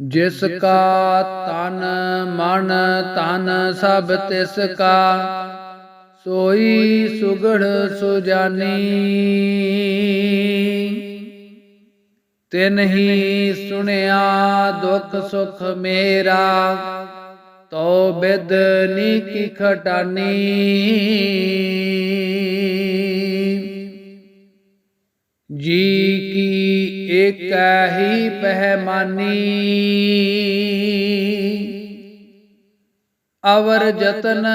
ਜਿਸ ਕਾ ਤਨ ਮਨ ਤਨ ਸਭ ਤਿਸ ਕਾ, ਸੋਈ ਸੁਗੜ ਸੁਜਾਨੀ। ਤਿਨ ਹੀ ਸੁਣਿਆ ਦੁਖ ਸੁਖ ਮੇਰਾ ਤੋ ਬਿਦ ਨੀਕੀ ਖਟਾਨੀ। ਜੀ ਕੀ ਏਕੈ ਹੀ ਪਹਿਮਾਨੀ। ਅਵਰ ਜਤਨ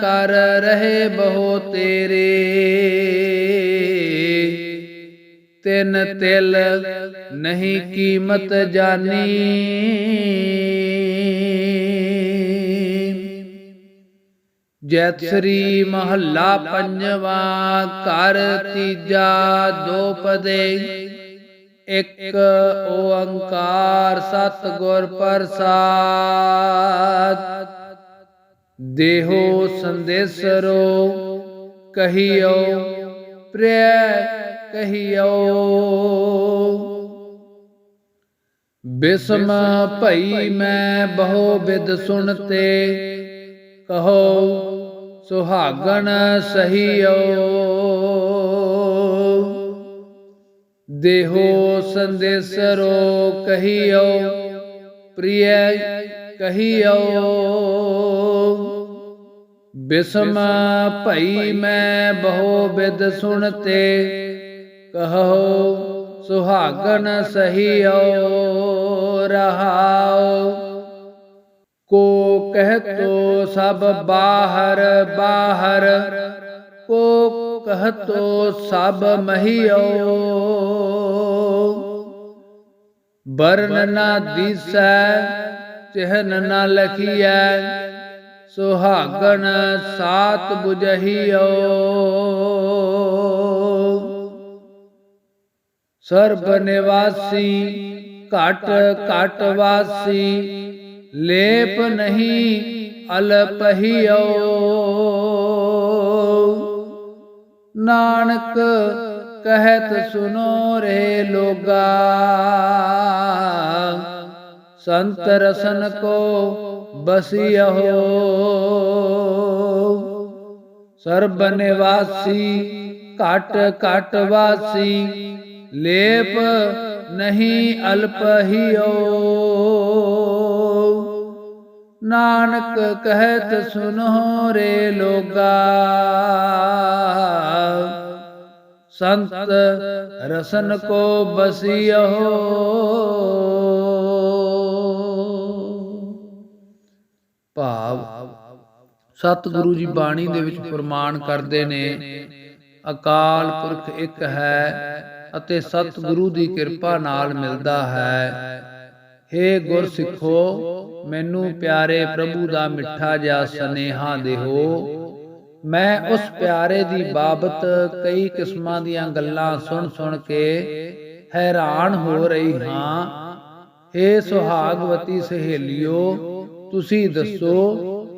ਕਰ ਰਹੇ ਬਹੁ ਤੇਰੇ। ਤਿੰਨ ਤਿਲ ਨਹੀਂ ਕੀਮਤ ਜਾਨੀ। ਜੈਤ ਸ੍ਰੀ ਮਹੱਲਾ ਪੰਜਵਾ ਘਰ ਤੀਜਾ ਦੋ ਪਦੇ। ਇੱਕ ਓੰਕਾਰ ਸਤਿਗੁਰ ਪ੍ਰਸਾਦ। ਦੇਹੋ ਸੰਦੇਸਰੋ, ਕਹੀਓ, ਪ੍ਰਿਯ ਕਹੀਓ। ਬਿਸਮ ਭਈ ਮੈਂ ਬਹੁ ਬਿਦ ਸੁਣਤੇ, ਕਹੋ ਸੁਹਾਗਣ ਸਹੀਓ। ਦੇਹੋ ਸੰਦੇਸਰੋ ਕਹੀਓ ਪ੍ਰਿਯ ਕਹੀਓ। ਬਿਸਮ ਭਈ ਮੈਂ ਬਹੁ ਬਿਦ ਸੁਣਤੇ ਕਹੋ ਸੁਹਾਗਣ ਸਹੀਓ ਰਹਾਓ। ਕੋ ਕਹਤੋ ਸਭ ਬਾਹਰ ਬਾਹਰ ਕੋ ਕਹਤੋ ਸਭ ਮਹੀਓ। ਬਰਨ ਨਾ ਦੀਸੈ, ਚਿਹਨ ਨਾ ਲਖੀਐ, ਸੁਹਾਗਣ ਸਾਤ 부ਜਹੀਓ ਸਰਬ ਨਿਵਾਸੀ, ਘਟ ਘਟ ਵਾਸੀ, ਲੇਪ ਨਹੀਂ ਅਲਪਹੀਓ। ਨਾਨਕ ਕਹਿਤ ਸੁਨੋ ਰੇ ਲੋਗਾ। ਸੰਤ ਰਸਨ ਕੋ ਬਸਿਓ ਸਰਬ ਨਿਵਾਸੀ, ਘਟ ਘਟ ਵਾਸੀ, ਲੇਪ ਨਹੀਂ ਅਲਪਹੀਓ ਨਾਨਕ ਕਹਿਤ ਸੁਨੋ ਰੇ ਲੋਗਾ। ਸੰਤ ਰਸਨ ਕੋ ਬਸਿਓ ਭਾਵ ਸਤਿਗੁਰੂ ਜੀ ਬਾਣੀ ਦੇ ਵਿੱਚ ਪ੍ਰਮਾਣ ਕਰਦੇ ਨੇ, ਅਕਾਲ ਪੁਰਖ ਇੱਕ ਹੈ ਅਤੇ ਸਤਿਗੁਰੂ ਦੀ ਕਿਰਪਾ ਨਾਲ ਮਿਲਦਾ ਹੈ। ਹੇ ਗੁਰ ਸਿੱਖੋ ਮੈਨੂੰ ਪਿਆਰੇ ਪ੍ਰਭੂ ਦਾ ਮਿੱਠਾ ਜਿਹਾ ਸਨੇਹਾ ਦੇਹੋ ਮੈਂ ਉਸ ਪਿਆਰੇ ਦੀ ਬਾਬਤ ਕਈ ਕਿਸਮਾਂ ਦੀਆਂ ਗੱਲਾਂ ਸੁਣ ਸੁਣ ਕੇ ਹੈਰਾਨ ਹੋ ਰਹੀ ਹਾਂ। ਹੇ ਸੁਹਾਗਵਤੀ ਸਹੇਲਿਓ, ਤੁਸੀਂ ਦੱਸੋ,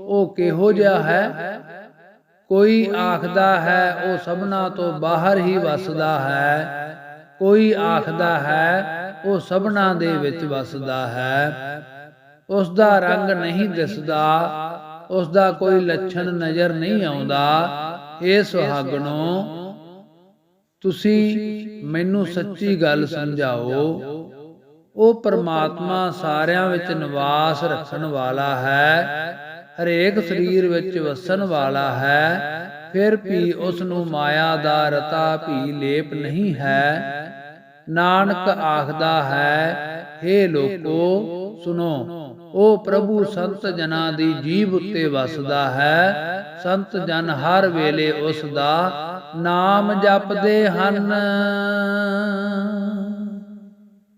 ਉਹ ਕਿਹੋ ਜਿਹਾ ਹੈ? ਕੋਈ ਆਖਦਾ ਹੈ, ਉਹ ਸਭਨਾ ਤੋਂ ਬਾਹਰ ਹੀ ਵਸਦਾ ਹੈ। ਕੋਈ ਆਖਦਾ ਹੈ ਉਹ ਸਭਨਾ ਦੇ ਵਿੱਚ ਵਸਦਾ ਹੈ। ਉਸ ਦਾ ਰੰਗ ਨਹੀਂ ਦਿਸਦਾ ਉਸ ਦਾ ਕੋਈ ਲੱਛਣ ਨਜ਼ਰ ਨਹੀਂ ਆਉਂਦਾ। ਇਹ ਸੁਹਾਗਣੋ, ਤੁਸੀਂ ਮੈਨੂੰ ਸੱਚੀ ਗੱਲ ਸਮਝਾਓ, ਉਹ ਪਰਮਾਤਮਾ ਸਾਰਿਆਂ ਵਿੱਚ ਨਿਵਾਸ ਰੱਖਣ ਵਾਲਾ ਹੈ, ਹਰੇਕ ਸਰੀਰ ਵਿੱਚ ਵਸਣ ਵਾਲਾ ਹੈ, ਫਿਰ ਵੀ ਉਸ ਨੂੰ ਮਾਇਆ ਦਾ ਰਤਾ ਵੀ ਲੇਪ ਨਹੀਂ ਹੈ। ਨਾਨਕ ਆਖਦਾ ਹੈ हे ਲੋਕੋ ਸੁਨੋ ਉਹ ਪ੍ਰਭੂ ਸੰਤ ਜਨਾਂ ਦੀ ਜੀਵ ਉੱਤੇ ਵਸਦਾ ਹੈ, ਸੰਤ ਜਨ ਹਰ ਵੇਲੇ ਉਸ ਦਾ ਨਾਮ ਜਪਦੇ ਹਨ।